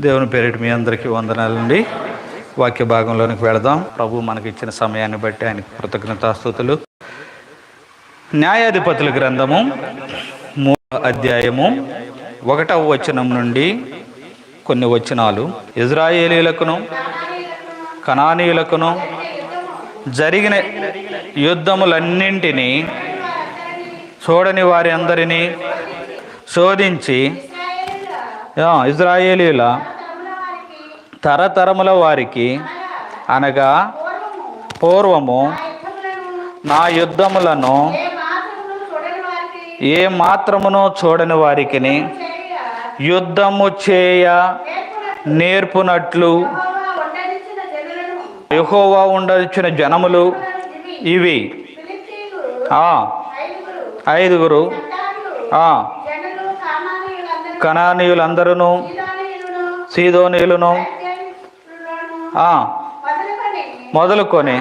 దేవుని పేరిట మీ అందరికీ వందనాలండి. వాక్య భాగంలోనికి వెళదాం. ప్రభు మనకి ఇచ్చిన సమయాన్ని బట్టి ఆయన కృతజ్ఞతాస్తుతులు న్యాయాధిపతుల గ్రంథము మూడవ అధ్యాయము ఒకటవ వచనం నుండి కొన్ని వచనాలు. ఇజ్రాయేలీలకును కణానీయులకును జరిగిన యుద్ధములన్నింటినీ చూడని వారి అందరినీ శోధించి ఇజ్రాయేలీల తరతరముల వారికి అనగా పూర్వము నా యుద్ధములను ఏ మాత్రమును చూడని వారికి యుద్ధము చేయ నేర్పునట్లు ఎహోవా ఉండొచ్చిన జనములు ఇవి. ఐదుగురు. ఆ, కణానీయులందరూ సీదోనీయులను మొదలుకొని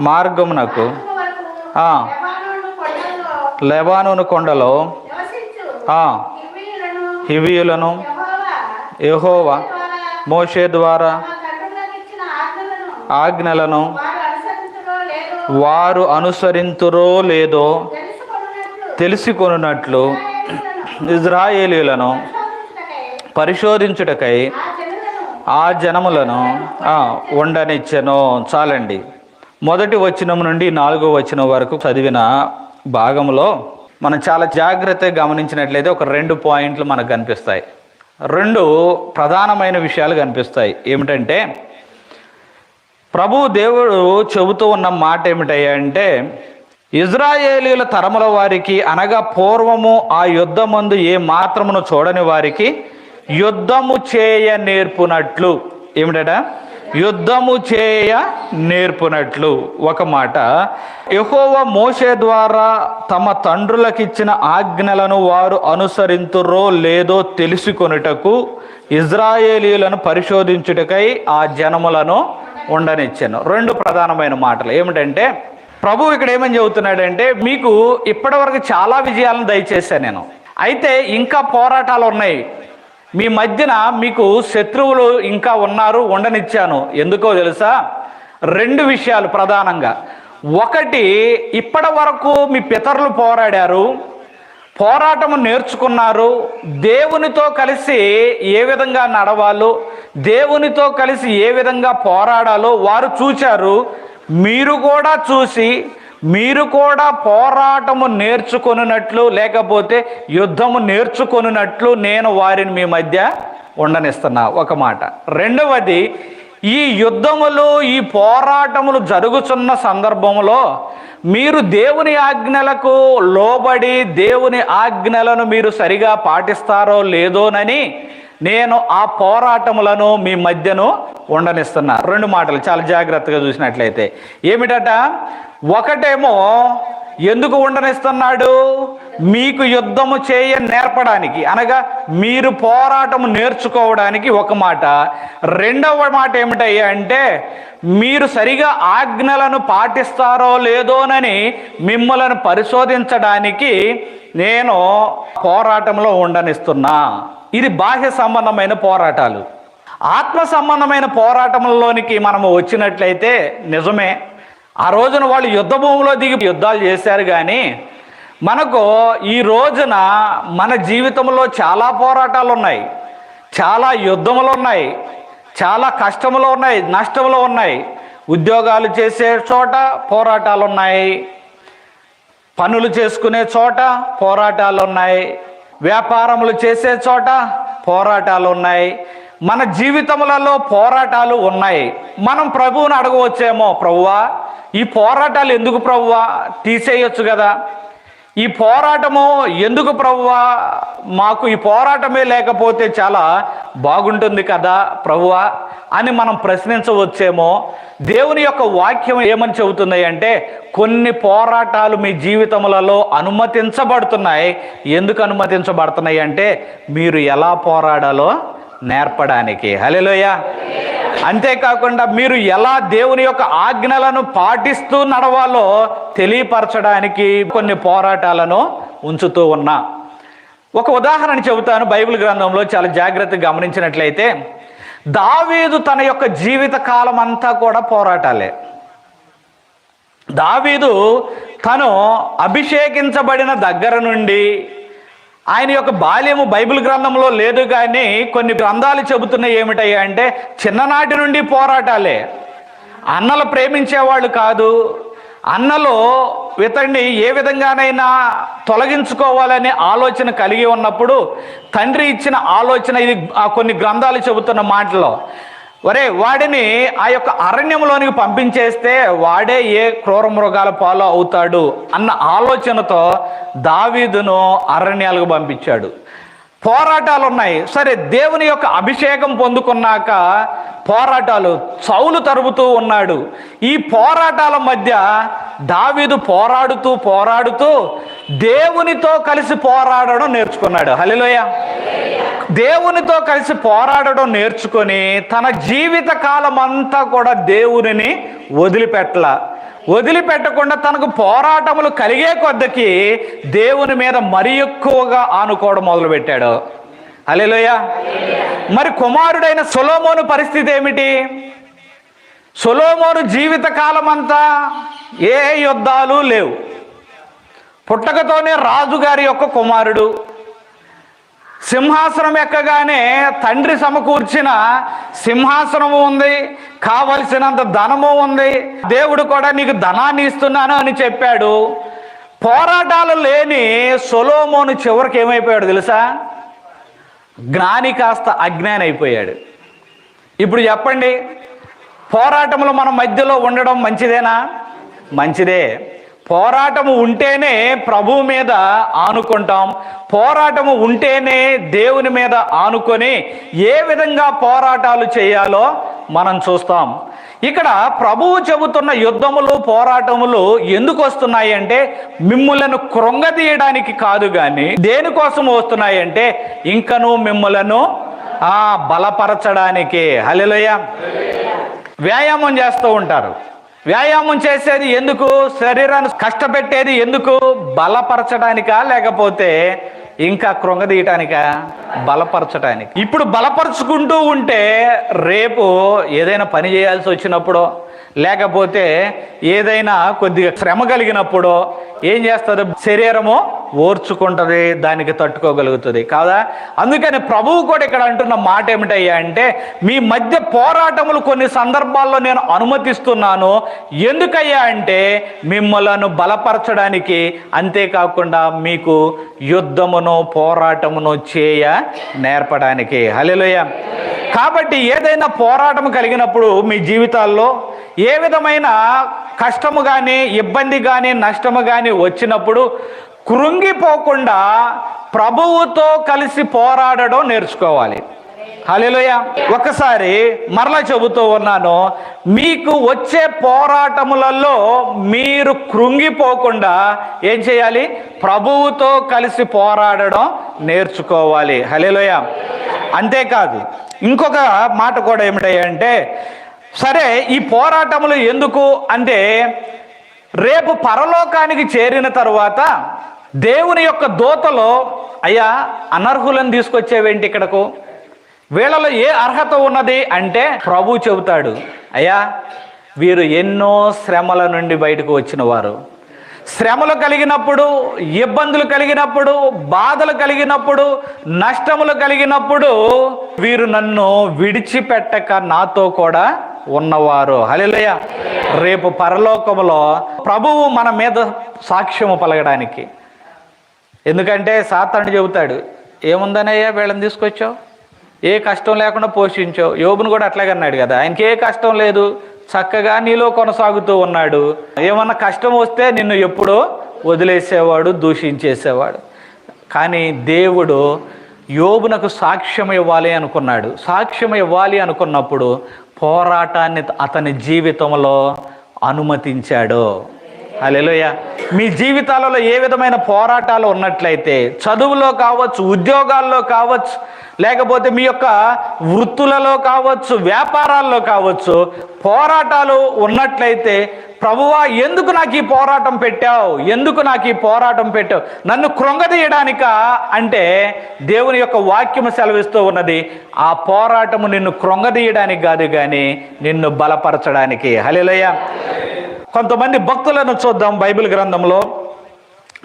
మార్గమునకు లెబానోను కొండలో హివియులను యెహోవా మోషే ద్వారా ఆజ్ఞలను వారు అనుసరింతురో లేదో తెలుసుకొనున్నట్లు ఇజ్రాయేలీలను పరిశోధించుటకై ఆ జనములను ఆ, ఉండనిచ్చెను. చాలండి. మొదటి వచనం నుండి నాలుగో వచనం వరకు చదివిన భాగంలో మనం చాలా జాగ్రత్తగా గమనించినట్లయితే ఒక రెండు పాయింట్లు మనకు కనిపిస్తాయి. రెండు ప్రధానమైన విషయాలు కనిపిస్తాయి. ఏమిటంటే ప్రభు దేవుడు చెబుతూ ఉన్న మాట ఏమిటయ్యా అంటే ఇజ్రాయేలీల తరముల వారికి అనగా పూర్వము ఆ యుద్ధమందు ఏ మాత్రమును చూడని వారికి యుద్ధము చేయ నేర్పునట్లు. ఏమిట యుద్ధము చేయ నేర్పునట్లు. ఒక మాట. యహోవ మోషే ద్వారా తమ తండ్రులకిచ్చిన ఆజ్ఞలను వారు అనుసరింతురో లేదో తెలుసుకొనుటకు ఇజ్రాయేలీలను పరిశోధించుటకై ఆ జనములను ఉండనిచ్చాను. రెండు ప్రధానమైన మాటలు. ఏమిటంటే ప్రభు ఇక్కడ ఏమని చెబుతున్నాడంటే మీకు ఇప్పటివరకు చాలా విజయాలను దయచేశాను నేను. అయితే ఇంకా పోరాటాలు ఉన్నాయి. మీ మధ్యన మీకు శత్రువులు ఇంకా ఉన్నారు ఉండనిచ్చాను. ఎందుకో తెలుసా? రెండు విషయాలు ప్రధానంగా. ఒకటి ఇప్పటి వరకు మీ పితరులు పోరాడారు పోరాటము నేర్చుకున్నారు. దేవునితో కలిసి ఏ విధంగా నడవాలో దేవునితో కలిసి ఏ విధంగా పోరాడాలో వారు చూచారు. మీరు కూడా చూసి మీరు కూడా పోరాటము నేర్చుకొనున్నట్లు లేకపోతే యుద్ధము నేర్చుకొనున్నట్లు నేను వారిని మీ మధ్య ఉండనిస్తున్నా. ఒక మాట. రెండవది ఈ యుద్ధములు ఈ పోరాటములు జరుగుతున్న సందర్భంలో మీరు దేవుని ఆజ్ఞలకు లోబడి దేవుని ఆజ్ఞలను మీరు సరిగా పాటిస్తారో లేదోనని నేను ఆ పోరాటములను మీ మధ్యను ఉండనిస్తున్నా. రెండు మాటలు చాలా జాగ్రత్తగా చూసినట్లయితే. ఏమిటట? ఒకటేమో ఎందుకు ఉండనిస్తున్నాడు? మీకు యుద్ధము చేయ నేర్పడానికి అనగా మీరు పోరాటము నేర్చుకోవడానికి ఒక మాట. రెండవ మాట ఏమిటయ్యా అంటే మీరు సరిగా ఆజ్ఞలను పాటిస్తారో లేదోనని మిమ్మలను పరిశోధించడానికి నేను పోరాటంలో ఉండనిస్తున్నా. ఇది బాహ్య సంబంధమైన పోరాటాలు. ఆత్మ సంబంధమైన పోరాటంలోనికి మనము వచ్చినట్లయితే నిజమే. ఆ రోజున వాళ్ళు యుద్ధ భూమిలో దిగి యుద్ధాలు చేశారు కానీ మనకు ఈ రోజున మన జీవితంలో చాలా పోరాటాలు ఉన్నాయి చాలా యుద్ధములు ఉన్నాయి చాలా కష్టములు ఉన్నాయి నష్టములు ఉన్నాయి. ఉద్యోగాలు చేసే చోట పోరాటాలు ఉన్నాయి పనులు చేసుకునే చోట పోరాటాలు ఉన్నాయి వ్యాపారములు చేసే చోట పోరాటాలు ఉన్నాయి. మన జీవితములలో పోరాటాలు ఉన్నాయి. మనం ప్రభువుని అడగవచ్చేమో ప్రభువా ఈ పోరాటాలు ఎందుకు ప్రభువా? తీసేయొచ్చు కదా. ఈ పోరాటము ఎందుకు ప్రభువా? మాకు ఈ పోరాటమే లేకపోతే చాలా బాగుంటుంది కదా ప్రభువా? అని మనం ప్రశ్నించవచ్చేమో. దేవుని యొక్క వాక్యం ఏమని చెబుతుంది అంటే కొన్ని పోరాటాలు మీ జీవితములలో అనుమతించబడుతున్నాయి. ఎందుకు అనుమతించబడుతున్నాయి అంటే మీరు ఎలా పోరాడాలో నేర్పడానికి. హలెలోయ అంతేకాకుండా మీరు ఎలా దేవుని యొక్క ఆజ్ఞలను పాటిస్తూ నడవాలో తెలియపరచడానికి కొన్ని పోరాటాలను ఉంచుతూ ఉన్నా. ఒక ఉదాహరణ చెబుతాను. బైబిల్ గ్రంథంలో చాలా జాగ్రత్తగా గమనించినట్లయితే దావీదు తన యొక్క జీవిత కాలం అంతా కూడా పోరాటాలే. దావీదు తను అభిషేకించబడిన దగ్గర నుండి ఆయన యొక్క బాల్యము బైబిల్ గ్రంథంలో లేదు కానీ కొన్ని గ్రంథాలు చెబుతున్నాయి ఏమిటయ్యా అంటే చిన్ననాటి నుండి పోరాటాలే. అన్నలు ప్రేమించేవాళ్ళు కాదు. అన్నలో ఇతన్ని ఏ విధంగానైనా తొలగించుకోవాలనే ఆలోచన కలిగి ఉన్నప్పుడు తండ్రి ఇచ్చిన ఆలోచన ఇది కొన్ని గ్రంథాలు చెబుతున్న మాటలో. ఒరే వాడిని ఆ యొక్క అరణ్యంలోనికి పంపించేస్తే వాడే ఏ క్రూర మృగాల పాలు అవుతాడు అన్న ఆలోచనతో దావీదును అరణ్యాలకు పంపించాడు. పోరాటాలు ఉన్నాయి సరే దేవుని యొక్క అభిషేకం పొందుకున్నాక పోరాటాలు చౌలు తరుపుతూ ఉన్నాడు. ఈ పోరాటాల మధ్య దావీదు పోరాడుతూ పోరాడుతూ దేవునితో కలిసి పోరాడడం నేర్చుకున్నాడు. హలిలోయ దేవునితో కలిసి పోరాడడం నేర్చుకొని తన జీవిత కాలం అంతా కూడా దేవునిని వదిలిపెట్టల వదిలిపెట్టకుండా తనకు పోరాటములు కలిగే కొద్దకి దేవుని మీద మరి ఎక్కువగా ఆనుకోవడం మొదలుపెట్టాడు. అలెలోయ మరి కుమారుడైన సొలోమోను పరిస్థితి ఏమిటి? సొలోమోను జీవిత కాలం అంతా ఏ యుద్ధాలు లేవు. పుట్టకతోనే రాజుగారి యొక్క కుమారుడు. సింహాసనం ఎక్కగానే తండ్రి సమకూర్చిన సింహాసనము ఉంది. కావలసినంత ధనము ఉంది. దేవుడు కూడా నీకు ధనాన్ని ఇస్తున్నాను అని చెప్పాడు. పోరాటాలు లేని సొలోమోను చివరికి ఏమైపోయాడు తెలుసా? జ్ఞాని కాస్త అజ్ఞాని అయిపోయాడు. ఇప్పుడు చెప్పండి పోరాటంలో మన మధ్యలో ఉండడం మంచిదేనా? మంచిదే. పోరాటము ఉంటేనే ప్రభువు మీద ఆనుకుంటాం. పోరాటము ఉంటేనే దేవుని మీద ఆనుకొని ఏ విధంగా పోరాటాలు చేయాలో మనం చూస్తాం. ఇక్కడ ప్రభువు చెబుతున్న యుద్ధములు పోరాటములు ఎందుకు వస్తున్నాయి అంటే మిమ్ములను కృంగదీయడానికి కాదు కానీ దేనికోసం వస్తున్నాయి అంటే ఇంకను మిమ్ములను ఆ బలపరచడానికి. హల్లెలూయా. వ్యాయామం చేస్తూ ఉంటారు. వ్యాయామం చేసేది ఎందుకు? శరీరాన్ని కష్టపెట్టేది ఎందుకు? బలపరచడానికా లేకపోతే ఇంకా కృంగదీయటానికా? బలపరచడానికి ఇప్పుడు బలపరుచుకుంటూ ఉంటే రేపు ఏదైనా పని చేయాల్సి వచ్చినప్పుడు లేకపోతే ఏదైనా కొద్దిగా శ్రమ కలిగినప్పుడు ఏం చేస్తుంది శరీరము ఓర్చుకుంటుంది దానికి తట్టుకోగలుగుతుంది కాదా? అందుకని ప్రభువు కూడా ఇక్కడ అంటున్న మాట ఏమిటయ్యా అంటే మీ మధ్య పోరాటములు కొన్ని సందర్భాల్లో నేను అనుమతిస్తున్నాను. ఎందుకయ్యా అంటే మిమ్మలను బలపరచడానికి అంతేకాకుండా మీకు యుద్ధమును పోరాటమును చేయ నేర్పడానికి. హల్లెలూయా. కాబట్టి ఏదైనా పోరాటం కలిగినప్పుడు మీ జీవితాల్లో ఏ విధమైన కష్టము కానీ ఇబ్బంది కానీ నష్టము కానీ వచ్చినప్పుడు కృంగిపోకుండా ప్రభువుతో కలిసి పోరాడడం నేర్చుకోవాలి. హాలేలోయ. ఒకసారి మరలా చెబుతూ ఉన్నాను మీకు వచ్చే పోరాటములలో మీరు కృంగిపోకుండా ఏం చేయాలి? ప్రభువుతో కలిసి పోరాడడం నేర్చుకోవాలి. హలేలోయ. అంతేకాదు ఇంకొక మాట కూడా ఏమిటంటే సరే ఈ పోరాటములు ఎందుకు అంటే రేపు పరలోకానికి చేరిన తరువాత దేవుని యొక్క దోతలో అయ్యా అనర్హులను తీసుకొచ్చేవేంటి ఇక్కడకు? వీళ్ళలో ఏ అర్హత ఉన్నది అంటే ప్రభు చెబుతాడు అయ్యా వీరు ఎన్నో శ్రమల నుండి బయటకు వచ్చిన వారు. శ్రమలు కలిగినప్పుడు ఇబ్బందులు కలిగినప్పుడు బాధలు కలిగినప్పుడు నష్టములు కలిగినప్పుడు వీరు నన్ను విడిచిపెట్టక నాతో కూడా ఉన్నవారు. హలిలయ రేపు పరలోకములో ప్రభువు మన మీద సాక్ష్యము పలగడానికి ఎందుకంటే సాతాను చెబుతాడు ఏముందనయ్యా వీళ్ళని తీసుకొచ్చావు? ఏ కష్టం లేకుండా పోషించావు? యోబును కూడా అట్లాగే అన్నాడు కదా. ఆయనకి ఏ కష్టం లేదు? చక్కగా నీలో కొనసాగుతూ ఉన్నాడు. ఏమన్నా కష్టం వస్తే నిన్ను ఎప్పుడో వదిలేసేవాడు దూషించేసేవాడు. కానీ దేవుడు యోబునకు సాక్ష్యం ఇవ్వాలి అనుకున్నాడు. సాక్ష్యం ఇవ్వాలి అనుకున్నప్పుడు పోరాటాన్ని అతని జీవితంలో అనుమతించాడు. హల్లెలూయ. మీ జీవితాలలో ఏ విధమైన పోరాటాలు ఉన్నట్లయితే చదువులో కావచ్చు ఉద్యోగాల్లో కావచ్చు లేకపోతే మీ యొక్క వృత్తులలో కావచ్చు వ్యాపారాల్లో కావచ్చు పోరాటాలు ఉన్నట్లయితే ప్రభువా ఎందుకు నాకు ఈ పోరాటం పెట్టావు? ఎందుకు నాకు ఈ పోరాటం పెట్టావు? నన్ను కృంగదీయడానిక అంటే దేవుని యొక్క వాక్యము సెలవిస్తూ ఉన్నది ఆ పోరాటము నిన్ను కృంగదీయడానికి కాదు కానీ నిన్ను బలపరచడానికి. హలేలయ్య కొంతమంది భక్తులను చూద్దాం బైబిల్ గ్రంథంలో.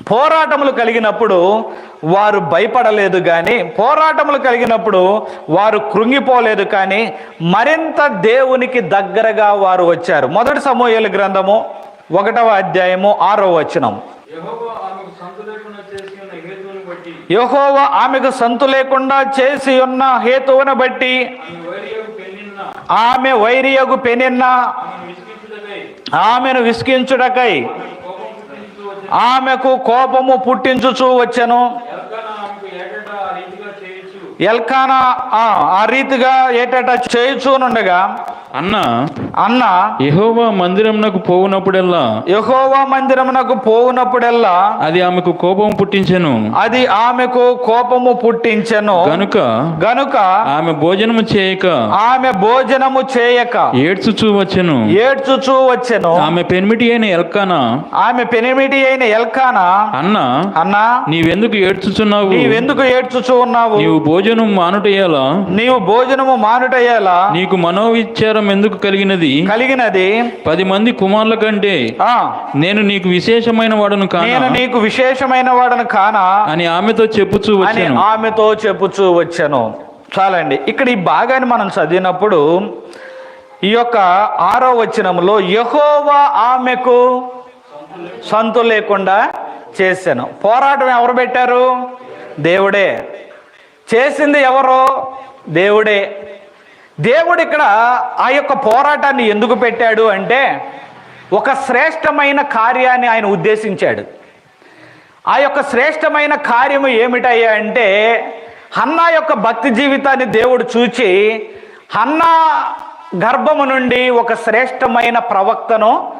పోరాటములు కలిగినప్పుడు వారు భయపడలేదు కానీ పోరాటములు కలిగినప్పుడు వారు కృంగిపోలేదు కానీ మరింత దేవునికి దగ్గరగా వారు వచ్చారు. మొదటి సమూహల గ్రంథము ఒకటవ అధ్యాయము ఆరో వచనం. ఆమెకు సంతు లేకుండా బట్టి యహోవ ఆమెకు సంతు లేకుండా చేసి ఉన్న హేతువును బట్టి ఆమె వైరియగు పెనిన్న ఆమెను ఆమెను విసిగించుటకై. ఆమెకు కోపము పుట్టించుచు వచ్చెను. ఎల్కానా ఆ రీతిగా ఏటట చేయుచునుండగా అన్న అన్న యెహోవా మందిరంనకు పోవునప్పుడెల్లా? యహోవా మందిరమునకు పోవునప్పుడెల్లా? అది ఆమెకు కోపం పుట్టించెను. అది ఆమెకు కోపము పుట్టించెను. గనుక గనుక ఆమె భోజనము చేయక ఆమె భోజనము చేయక ఏడ్చుచూ వచ్చెను. ఏడ్చుచూ వచ్చెను. ఆమె పెనిమిటి అయిన ఎల్కానా? ఆమె పెనిమిటి అయిన ఎల్కానా? అన్న అన్నా నీవెందుకు ఏడ్చుచున్నావు? నీవెందుకు ఏడ్చుచూ ఉన్నావు? నీవు భోజనం మానుటయ్యాలా? నీవు భోజనము మానుటయ్యేలా? నీకు మనోవిచారం ఎందుకు కలిగినది? కలిగినది. పది మంది కుమారుల కంటే నేను నీకు విశేషమైన వాడను కానా? నీకు విశేషమైన వాడను కానా? అని ఆమెతో చెప్పుచూ వచ్చాను. ఆమెతో చెప్పుచూ వచ్చాను. చాలండి. ఇక్కడ ఈ భాగాన్ని మనం చదివినప్పుడు ఈ యొక్క ఆరో వచనంలో యహోవా ఆమెకు సంతు లేకుండా చేశాను. పోరాటం ఎవరు పెట్టారు? దేవుడే. చేసింది ఎవరు? దేవుడే. దేవుడు ఇక్కడ ఆ యొక్క పోరాటాన్ని ఎందుకు పెట్టాడు అంటే ఒక శ్రేష్టమైన కార్యాన్ని ఆయన ఉద్దేశించాడు. ఆ యొక్క శ్రేష్టమైన కార్యము ఏమిటయ్యా అంటే హన్నా యొక్క భక్తి జీవితాన్ని దేవుడు చూచి హన్నా గర్భము నుండి ఒక శ్రేష్టమైన ప్రవక్తను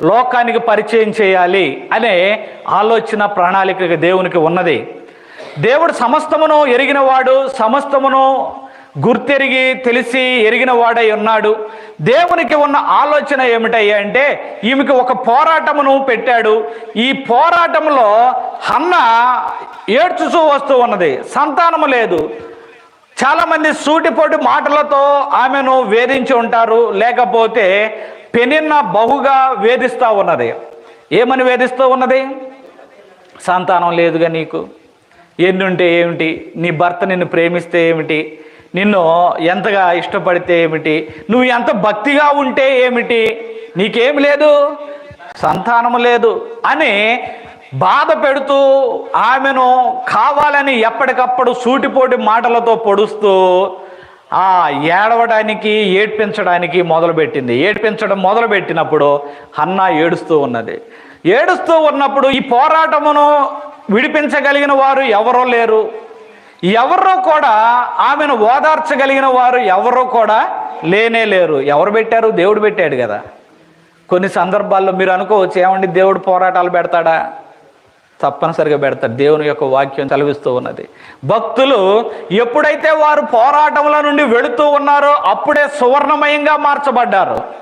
లోకానికి పరిచయం చేయాలి అనే ఆలోచన ప్రణాళిక దేవునికి ఉన్నది. దేవుడు సమస్తమును ఎరిగినవాడు సమస్తమును గుర్తెరిగి తెలిసి ఎరిగిన వాడై ఉన్నాడు. దేవునికి ఉన్న ఆలోచన ఏమిటయ్యా అంటే ఈమెకి ఒక పోరాటమును పెట్టాడు. ఈ పోరాటంలో అన్న ఏడ్చుచూ వస్తూ ఉన్నది. సంతానము లేదు. చాలామంది సూటిపోటి మాటలతో ఆమెను వేధించి ఉంటారు. లేకపోతే పెనిన్న బహుగా వేధిస్తూ ఉన్నది. ఏమని వేధిస్తూ ఉన్నది? సంతానం లేదుగా నీకు. ఎన్నుంటే ఏమిటి? నీ భర్త నిన్ను ప్రేమిస్తే ఏమిటి? నిన్ను ఎంతగా ఇష్టపడితే ఏమిటి? నువ్వు ఎంత భక్తిగా ఉంటే ఏమిటి? నీకేం లేదు సంతానము లేదు అని బాధ పెడుతూ ఆమెను కావాలని ఎప్పటికప్పుడు సూటిపోటి మాటలతో పొడుస్తూ ఆ ఏడవడానికి ఏడ్పించడానికి మొదలుపెట్టింది. ఏడ్పించడం మొదలుపెట్టినప్పుడు అన్నా ఏడుస్తూ ఉన్నది. ఏడుస్తూ ఉన్నప్పుడు ఈ పోరాటమును విడిపించగలిగిన వారు ఎవరో లేరు. ఎవరో కూడా ఆమెను ఓదార్చగలిగిన వారు ఎవరో కూడా లేనే లేరు. ఎవరు పెట్టారు? దేవుడు పెట్టాడు కదా. కొన్ని సందర్భాల్లో మీరు అనుకోవచ్చు ఏమండి దేవుడు పోరాటాలు పెడతాడా? తప్పనిసరిగా పెడతాడు. దేవుని యొక్క వాక్యం చలవిస్తూ ఉన్నది. భక్తులు ఎప్పుడైతే వారు పోరాటముల నుండి వెళుతూ ఉన్నారో అప్పుడే సువర్ణమయంగా మార్చబడ్డారు.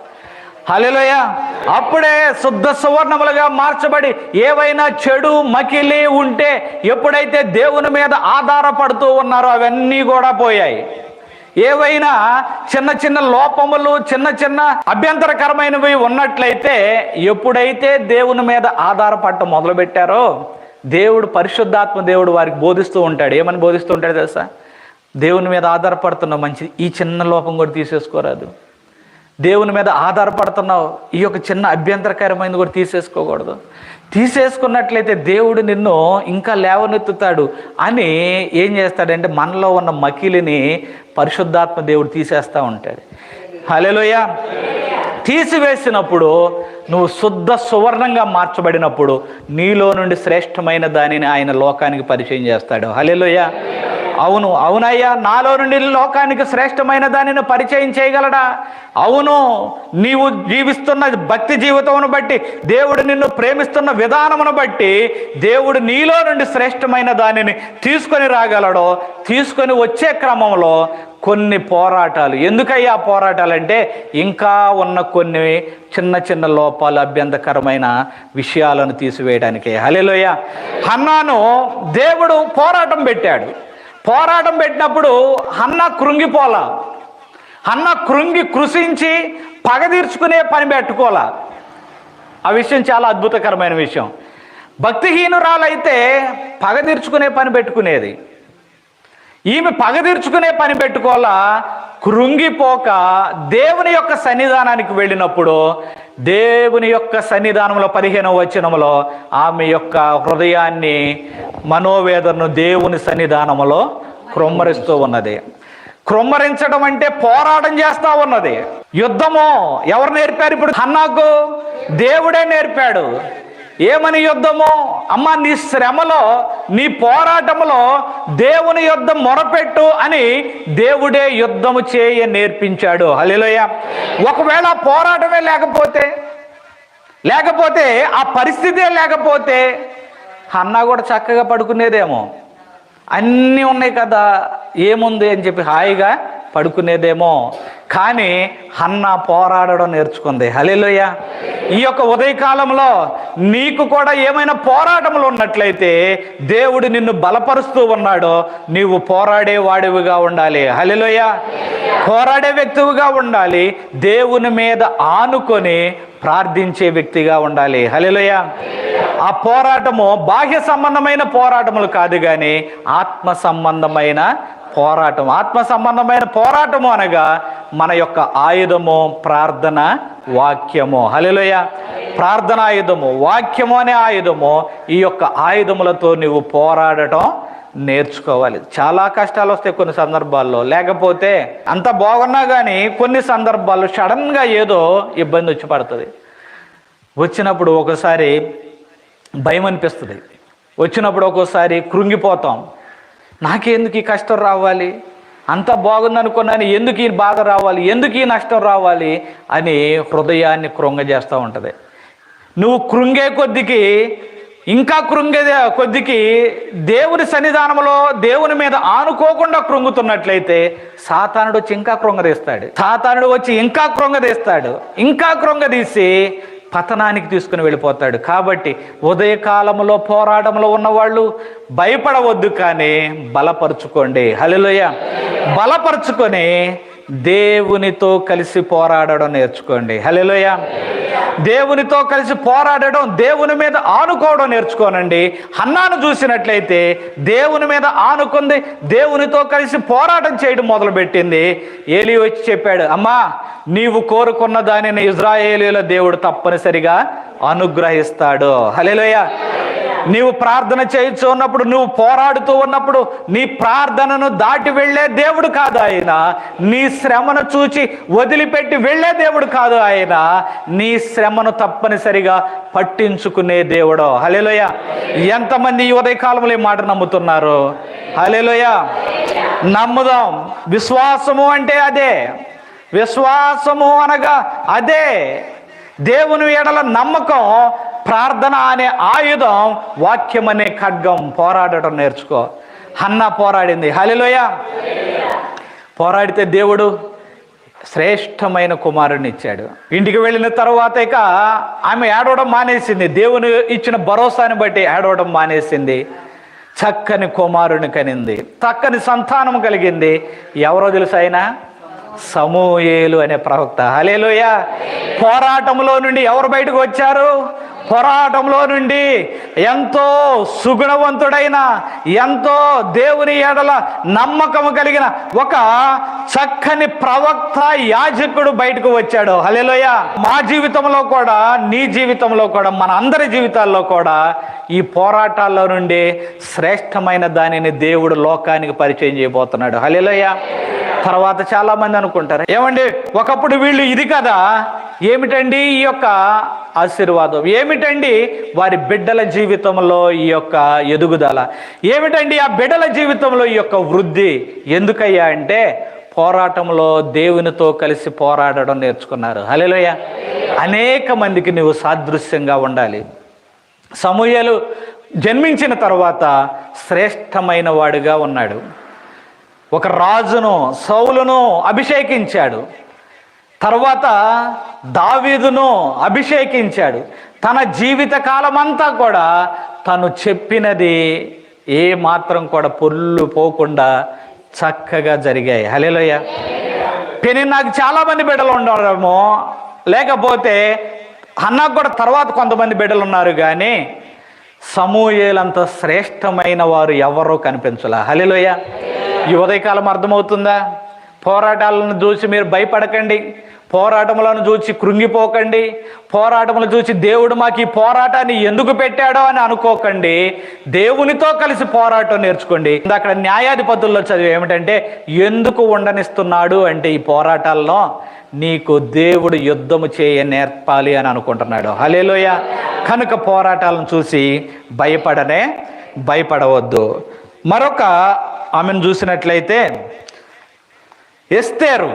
హలోయ అప్పుడే శుద్ధ సువర్ణములుగా మార్చబడి ఏవైనా చెడు మకిలి ఉంటే ఎప్పుడైతే దేవుని మీద ఆధారపడుతూ ఉన్నారో అవన్నీ కూడా పోయాయి. ఏవైనా చిన్న చిన్న లోపములు చిన్న చిన్న అభ్యంతరకరమైనవి ఉన్నట్లయితే ఎప్పుడైతే దేవుని మీద ఆధారపడటం మొదలుపెట్టారో దేవుడు పరిశుద్ధాత్మ దేవుడు వారికి బోధిస్తూ ఉంటాడు. ఏమని బోధిస్తూ ఉంటాడు తెలుసా? దేవుని మీద ఆధారపడుతున్న మంచిది ఈ చిన్న లోపం కూడా తీసేసుకోరాదు. దేవుని మీద ఆధారపడుతున్నావు. ఈ యొక్క చిన్న అభ్యంతరకరమైనది కూడా తీసేసుకోకూడదు. తీసేసుకున్నట్లయితే దేవుడు నిన్ను ఇంకా లేవనెత్తుతాడు అని ఏం చేస్తాడంటే మనలో ఉన్న మకిలిని పరిశుద్ధాత్మ దేవుడు తీసేస్తూ ఉంటాడు. హలోయ తీసివేసినప్పుడు నువ్వు శుద్ధ సువర్ణంగా మార్చబడినప్పుడు నీలో నుండి శ్రేష్టమైన దానిని ఆయన లోకానికి పరిచయం చేస్తాడు. హలేలోయ అవును అవునయ్యా నాలో నుండి లోకానికి శ్రేష్టమైన దానిని పరిచయం చేయగలడా? అవును నీవు జీవిస్తున్న భక్తి జీవితమును బట్టి దేవుడు నిన్ను ప్రేమిస్తున్న విధానమును బట్టి దేవుడు నీలో నుండి శ్రేష్టమైన దానిని తీసుకొని రాగలడో తీసుకొని వచ్చే క్రమంలో కొన్ని పోరాటాలు. ఎందుకయ్యా పోరాటాలంటే పోరాటాలు అంటే ఇంకా ఉన్న కొన్ని చిన్న చిన్న లోపాలు అభ్యంతకరమైన విషయాలను తీసివేయడానికి. హలేలోయ హన్నాను దేవుడు పోరాటం పెట్టాడు. పోరాటం పెట్టినప్పుడు హన్న కృంగిపోల హన్న కృంగి కృషించి పగ తీర్చుకునే పని పెట్టుకోలా ఆ విషయం చాలా అద్భుతకరమైన విషయం. భక్తిహీనురాలైతే పగ తీర్చుకునే పని పెట్టుకునేది. ఈమె పగ తీర్చుకునే పని పెట్టుకోలా కృంగిపోక దేవుని యొక్క సన్నిధానానికి వెళ్ళినప్పుడు దేవుని యొక్క సన్నిధానంలో పదిహేనవ వచనంలో ఆమె యొక్క హృదయాన్ని మనోవేదనను దేవుని సన్నిధానంలో క్రొమ్మరిస్తూ ఉన్నది. క్రొమ్మరించడం అంటే పోరాటం చేస్తా ఉన్నది. యుద్ధము ఎవరు నేర్పారు ఇప్పుడు? హన్నాకు. దేవుడే నేర్పాడు. ఏమని యుద్ధము? అమ్మ నీ శ్రమలో నీ పోరాటములో దేవుని యుద్ధం మొరపెట్టు అని దేవుడే యుద్ధము చేయ నేర్పించాడు. హలిలోయ ఒకవేళ పోరాటమే లేకపోతే లేకపోతే ఆ పరిస్థితే లేకపోతే అన్న కూడా చక్కగా పడుకునేదేమో. అన్నీ ఉన్నాయి కదా ఏముంది అని చెప్పి హాయిగా పడుకునేదేమో. కానీ హన్న పోరాడడం నేర్చుకుంది. హలేలోయ ఈ యొక్క ఉదయకాలంలో నీకు కూడా ఏమైనా పోరాటములు ఉన్నట్లయితే దేవుడు నిన్ను బలపరుస్తూ ఉన్నాడో. నీవు పోరాడే వాడివిగా ఉండాలి. హలేలోయ పోరాడే వ్యక్తివిగా ఉండాలి. దేవుని మీద ఆనుకొని ప్రార్థించే వ్యక్తిగా ఉండాలి. హలేలోయ ఆ పోరాటము బాహ్య సంబంధమైన పోరాటములు కాదు కానీ ఆత్మ సంబంధమైన పోరాటం ఆత్మ సంబంధమైన పోరాటము అనగా మన యొక్క ఆయుధము ప్రార్థన వాక్యము. హలిలోయ ప్రార్థన ఆయుధము వాక్యము అనే ఆయుధము ఈ యొక్క ఆయుధములతో నువ్వు పోరాడటం నేర్చుకోవాలి. చాలా కష్టాలు వస్తాయి కొన్ని సందర్భాల్లో. లేకపోతే అంత బాగున్నా కానీ కొన్ని సందర్భాల్లో సడన్గా ఏదో ఇబ్బంది వచ్చి పడుతుంది. వచ్చినప్పుడు ఒకసారి భయం అనిపిస్తుంది వచ్చినప్పుడు ఒక్కోసారి కృంగిపోతాం. నాకెందుకు ఈ కష్టం రావాలి? అంత బాగుందనుకున్నాను ఎందుకు ఈ బాధ రావాలి? ఎందుకు ఈ నష్టం రావాలి? అని హృదయాన్ని కృంగజేస్తూ ఉంటుంది. నువ్వు కృంగే కొద్దికి ఇంకా కృంగే కొద్దికి దేవుని సన్నిధానంలో దేవుని మీద ఆనుకోకుండా కృంగుతున్నట్లయితే సాతానుడు వచ్చి ఇంకా కృంగదీస్తాడు. సాతానుడు వచ్చి ఇంకా కృంగదీస్తాడు. ఇంకా కృంగదీసి పతనానికి తీసుకుని వెళ్ళిపోతాడు. కాబట్టి ఉదయకాలంలో పోరాటంలో ఉన్నవాళ్ళు భయపడవద్దు కానీ బలపరుచుకోండి. హలోయ బలపరుచుకొని దేవునితో కలిసి పోరాడడం నేర్చుకోండి. హలోయ దేవునితో కలిసి పోరాడడం దేవుని మీద ఆనుకోవడం నేర్చుకోనండి. హన్నాను చూసినట్లయితే దేవుని మీద ఆనుకుంది దేవునితో కలిసి పోరాటం చేయడం మొదలుపెట్టింది. ఏలి వచ్చి చెప్పాడు అమ్మా నీవు కోరుకున్న దానిని ఇజ్రాయేలీల దేవుడు తప్పనిసరిగా అనుగ్రహిస్తాడు. హలేలోయ నీవు ప్రార్థన చేయించు ఉన్నప్పుడు నువ్వు పోరాడుతూ ఉన్నప్పుడు నీ ప్రార్థనను దాటి వెళ్ళే దేవుడు కాదు ఆయన. నీ శ్రమను చూచి వదిలిపెట్టి వెళ్ళే దేవుడు కాదు ఆయన. నీ శ్రమను తప్పనిసరిగా పట్టించుకునే దేవుడు. హలేలోయ ఎంతమంది ఈ ఉదయకాలంలో ఈ మాట నమ్ముతున్నారు? హలేలోయ నమ్ముదాం. విశ్వాసము అంటే అదే. విశ్వాసము అనగా అదే. దేవుని ఎడల నమ్మకం ప్రార్థన అనే ఆయుధం వాక్యం అనే ఖడ్గం పోరాడటం నేర్చుకో. హన్న పోరాడింది. హలిలోయ పోరాడితే దేవుడు శ్రేష్టమైన కుమారుని ఇచ్చాడు. ఇంటికి వెళ్ళిన తర్వాత ఇక ఆమె ఏడవడం మానేసింది. దేవుని ఇచ్చిన భరోసాని బట్టి ఏడవడం మానేసింది. చక్కని కుమారుని కనింది. చక్కని సంతానం కలిగింది. ఎవరో తెలుసు ఆయన? సమూయేలు అనే ప్రవక్త. హలేలోయ పోరాటంలో నుండి ఎవరు బయటకు వచ్చారు? పోరాటంలో నుండి ఎంతో సుగుణవంతుడైన ఎంతో దేవుని ఎడల నమ్మకము కలిగిన ఒక చక్కని ప్రవక్త యాజకుడు బయటకు వచ్చాడు. హలేలోయ మా జీవితంలో కూడా నీ జీవితంలో కూడా మన అందరి జీవితాల్లో కూడా ఈ పోరాటాల్లో నుండి శ్రేష్టమైన దానిని దేవుడు లోకానికి పరిచయం చేయబోతున్నాడు. హలేలోయ తర్వాత చాలా మంది అనుకుంటారు. ఏమండి? ఒకప్పుడు వీళ్ళు ఇది కదా? ఏమిటండి ఈ యొక్క ఆశీర్వాదం? ఏమిటండి వారి బిడ్డల జీవితంలో ఈ యొక్క ఎదుగుదల? ఏమిటండి ఆ బిడ్డల జీవితంలో ఈ యొక్క వృద్ధి? ఎందుకయ్యా అంటే పోరాటంలో దేవునితో కలిసి పోరాడడం నేర్చుకున్నారు. హలేలోయ అనేక మందికి నువ్వు సాదృశ్యంగా ఉండాలి. సమూహలు జన్మించిన తర్వాత శ్రేష్టమైన వాడుగా ఉన్నాడు. ఒక రాజును సౌలును అభిషేకించాడు. తర్వాత దావీదును అభిషేకించాడు. తన జీవిత కాలమంతా కూడా తను చెప్పినది ఏ మాత్రం కూడా పొల్లు పోకుండా చక్కగా జరిగాయి. హలేలోయ పెని నాకు చాలామంది బిడ్డలు ఉండరేమో. లేకపోతే అన్నకు కూడా తర్వాత కొంతమంది బిడ్డలు ఉన్నారు కానీ సమూహేలంత శ్రేష్టమైన వారు ఎవరో కనిపించలే. హలేలోయ ఈ ఉదయకాలం అర్థమవుతుందా? పోరాటాలను చూసి మీరు భయపడకండి. పోరాటములను చూసి కృంగిపోకండి. పోరాటములు చూసి దేవుడు మాకు ఈ పోరాటాన్ని ఎందుకు పెట్టాడో అని అనుకోకండి. దేవునితో కలిసి పోరాటం నేర్చుకోండి. అక్కడ న్యాయాధిపతుల్లో చదివి ఏమిటంటే ఎందుకు ఉండనిస్తున్నాడు అంటే ఈ పోరాటాల్లో నీకు దేవుడు యుద్ధము చేయ నేర్పాలి అని అనుకుంటున్నాడు. హలేలోయ కనుక పోరాటాలను చూసి భయపడనే భయపడవద్దు. మరొక ఆమెను చూసినట్లయితే ఎస్తేరు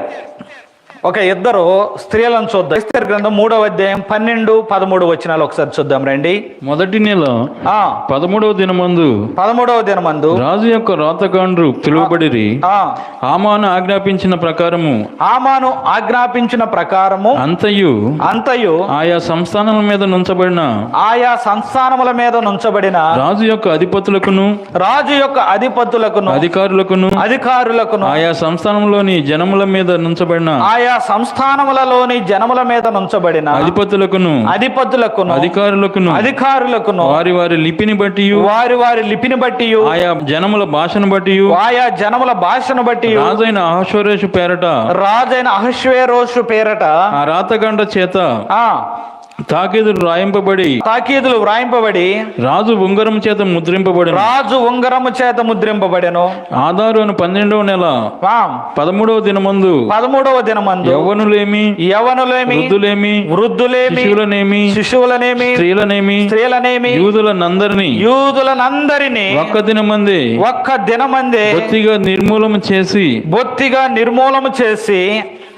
ఒక ఇద్దరు స్త్రీలను చూద్దాం. ఎస్తేరు గ్రంథం మూడవ అధ్యాయం పన్నెండు పదమూడు వచనాలు ఒకసారి చూద్దాం రండి. మొదటి నెల ఆ. పదమూడవ దినమందు పదమూడవ దినమందు రాజు యొక్క రాతగాండ్రు పిలువబడిరి. ఆ. ఆమాను ఆజ్ఞాపించిన ప్రకారము ఆమాను ఆజ్ఞాపించిన ప్రకారము అంతయు అంతయు ఆయా సంస్థానముల మీద నుంచబడిన ఆయా సంస్థానముల మీద నుంచబడిన రాజు యొక్క అధిపతులకును రాజు యొక్క అధిపతులకును అధికారులకును అధికారులకును ఆయా సంస్థానంలోని జనముల మీద నుంచబడిన ఆయా సంస్థానములలోని జనముల మీద నుంచబడిన అధిపతులకును అధిపతులకును అధికారులకును అధికారులకును వారి వారి లిపిని బట్టి వారి వారి లిపిని బట్టి ఆయా జనముల భాషను బట్టి ఆయా జనముల భాషను బట్టి రాజైన అహశ్వరేషు పేరట రాజైన అహశ్వేరోషు పేరట ఆ రాతగండ చేత ఆ తాకీదులు రాయింపబడి తాకీదులు వ్రాయింపబడి రాజు ఉంగరం చేత ముద్రింపబడిన. రాజు ఉంగరము చేత ముద్రింపబడెను. ఆధారు అని పన్నెండవ నెల పదమూడవ దినమందు పదమూడవ దినమందు యవ్వనులేమి యవనులేమి వృద్ధులేమి వృద్ధులేమి శిశువులనేమి శిశువులనేమి స్త్రీలనేమి స్త్రీలనేమి యూదులనందరినీ యూదులనందరినీ ఒక్క దినమందే ఒక్క దినమందే బొత్తిగా నిర్మూలన చేసి బొత్తిగా నిర్మూలము చేసి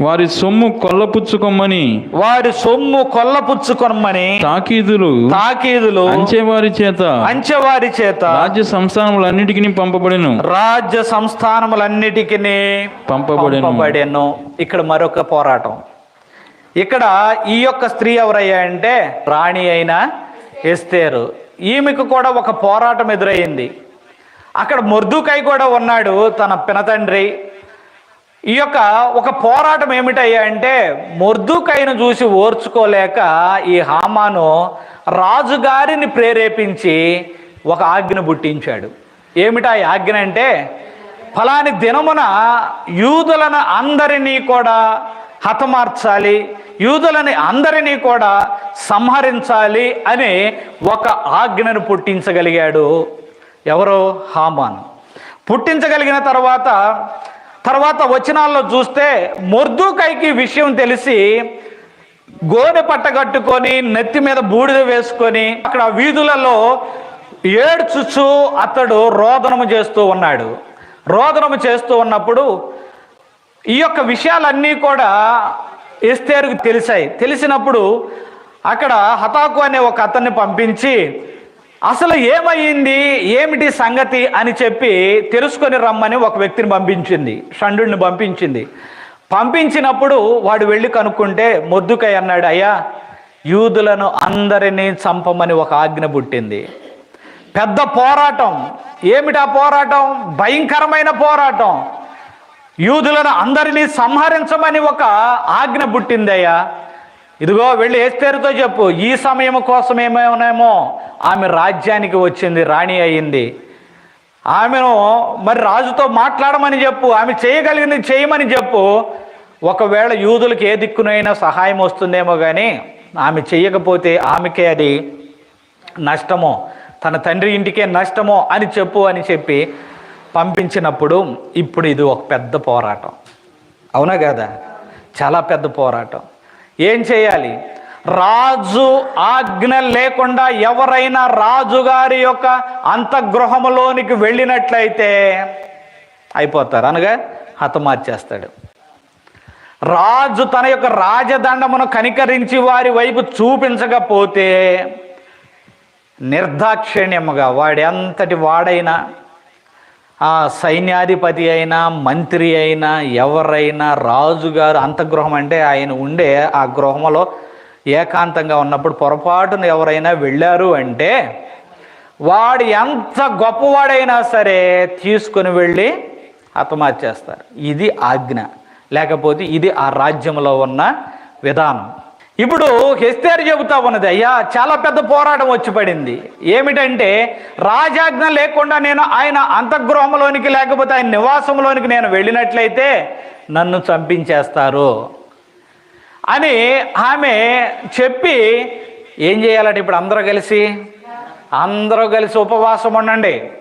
వారి సొమ్ము కొల్లపుచ్చుకొమ్మని. వారి సొమ్ము కొల్లపుచ్చుకొనమని తాకీదులు తాకీదులు అంచెవారి చేత. అంచెవారి చేత. రాజ్య సంస్థానములన్నిటికీ పంపబడిను. రాజ్య సంస్థానములన్నిటికీ పంపబడెను. పంపబడెను. ఇక్కడ మరొక పోరాటం. ఇక్కడ ఈ యొక్క స్త్రీ ఎవరయ్యా అంటే రాణి అయిన ఎస్తేరు. ఈమెకు కూడా ఒక పోరాటం ఎదురయ్యింది అక్కడ మొర్దుకై కూడా ఉన్నాడు తన పినతండ్రి. ఈ యొక్క ఒక పోరాటం ఏమిటయ్యా అంటే మొర్దుకైను చూసి ఓర్చుకోలేక ఈ హామాను రాజుగారిని ప్రేరేపించి ఒక ఆజ్ఞ పుట్టించాడు. ఏమిటా ఈ ఆజ్ఞ అంటే ఫలాని దినమున యూదులను అందరినీ కూడా హతమార్చాలి యూదులని అందరినీ కూడా సంహరించాలి అని ఒక ఆజ్ఞను పుట్టించగలిగాడు ఎవరో హామాన్. పుట్టించగలిగిన తర్వాత తర్వాత వచనాల్లో చూస్తే మొర్దుకైకి విషయం తెలిసి గోనె పట్టగట్టుకొని నెత్తి మీద బూడిద వేసుకొని అక్కడ వీధులలో ఏడ్చుచు అతడు రోదనము చేస్తూ ఉన్నాడు. రోదనము చేస్తూ ఉన్నప్పుడు ఈ యొక్క విషయాలన్నీ కూడా ఎస్తేరుకు తెలిసాయి. తెలిసినప్పుడు అక్కడ హతాకు అనే ఒక అతన్ని పంపించి అసలు ఏమయ్యింది ఏమిటి సంగతి? అని చెప్పి తెలుసుకొని రమ్మని ఒక వ్యక్తిని పంపించింది. షండుని పంపించింది. పంపించినప్పుడు వాడు వెళ్ళి కనుక్కుంటే మొద్దుకై అన్నాడు అయ్యా యూదులను అందరినీ చంపమని ఒక ఆజ్ఞ పుట్టింది. పెద్ద పోరాటం. ఏమిటా పోరాటం? భయంకరమైన పోరాటం. యూదులను అందరినీ సంహరించమని ఒక ఆజ్ఞ పుట్టిందయ్యా ఇదిగో వెళ్ళి ఏస్తేరుతో చెప్పు ఈ సమయం కోసం ఏమేమోనేమో ఆమె రాజ్యానికి వచ్చింది రాణి అయింది. ఆమెను మరి రాజుతో మాట్లాడమని చెప్పు ఆమె చేయగలిగింది చేయమని చెప్పు. ఒకవేళ యూదులకు ఏ దిక్కునైనా సహాయం వస్తుందేమో కానీ ఆమె చేయకపోతే ఆమెకే అది నష్టమో తన తండ్రి ఇంటికే నష్టమో అని చెప్పు అని చెప్పి పంపించినప్పుడు ఇప్పుడు ఇది ఒక పెద్ద పోరాటం. అవునా కదా? చాలా పెద్ద పోరాటం. ఏం చేయాలి? రాజు ఆజ్ఞ లేకుండా ఎవరైనా రాజుగారి యొక్క అంతఃగృహములోనికి వెళ్ళినట్లయితే అయిపోతారు. అనగా హతమార్చేస్తాడు. రాజు తన యొక్క రాజదండమును కనికరించి వారి వైపు చూపించకపోతే నిర్దాక్షిణ్యముగా వాడి అంతటి వాడైనా ఆ సైన్యాధిపతి అయినా మంత్రి అయినా ఎవరైనా రాజుగారు అంతఃగృహం అంటే ఆయన ఉండే ఆ గృహంలో ఏకాంతంగా ఉన్నప్పుడు పొరపాటున ఎవరైనా వెళ్ళారు అంటే వాడు ఎంత గొప్పవాడైనా సరే తీసుకొని వెళ్ళి హతమార్చేస్తారు ఇది ఆజ్ఞ. లేకపోతే ఇది ఆ రాజ్యంలో ఉన్న విధానం. ఇప్పుడు హెస్తేరు చెబుతా ఉన్నది అయ్యా చాలా పెద్ద పోరాటం వచ్చి పడింది. ఏమిటంటే రాజాజ్ఞ లేకుండా నేను ఆయన అంతఃగృహంలోనికి లేకపోతే ఆయన నివాసంలోనికి నేను వెళ్ళినట్లయితే నన్ను చంపించేస్తారు అని ఆమె చెప్పి ఏం చేయాలంటే ఇప్పుడు అందరూ కలిసి? అందరూ కలిసి ఉపవాసం ఉండండి.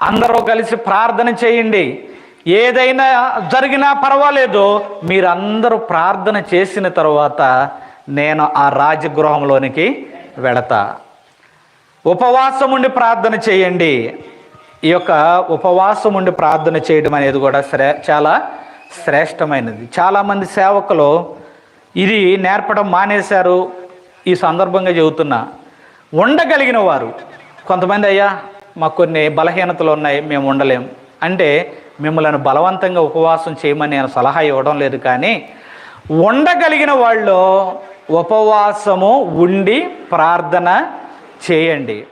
అందరూ కలిసి ప్రార్థన చేయండి. ఏదైనా జరిగినా పర్వాలేదు. మీరందరూ ప్రార్థన చేసిన తర్వాత నేను ఆ రాజగృహంలోనికి వెళతా ఉపవాసం ఉండి ప్రార్థన చేయండి. ఈ యొక్క ఉపవాసం ఉండి ప్రార్థన చేయడం అనేది కూడా శ్రే చాలా శ్రేష్టమైనది. చాలామంది సేవకులు ఇది నేర్పడం మానేశారు. ఈ సందర్భంగా చెబుతున్నా ఉండగలిగిన వారు కొంతమంది అయ్యా మాకు కొన్ని బలహీనతలు ఉన్నాయి మేము ఉండలేం. అంటే మిమ్మల్ని బలవంతంగా ఉపవాసం చేయమని నేను సలహా ఇవ్వడం లేదు కానీ ఉండగలిగిన వాళ్ళు ఉపవాసము ఉండి ప్రార్థన చేయండి.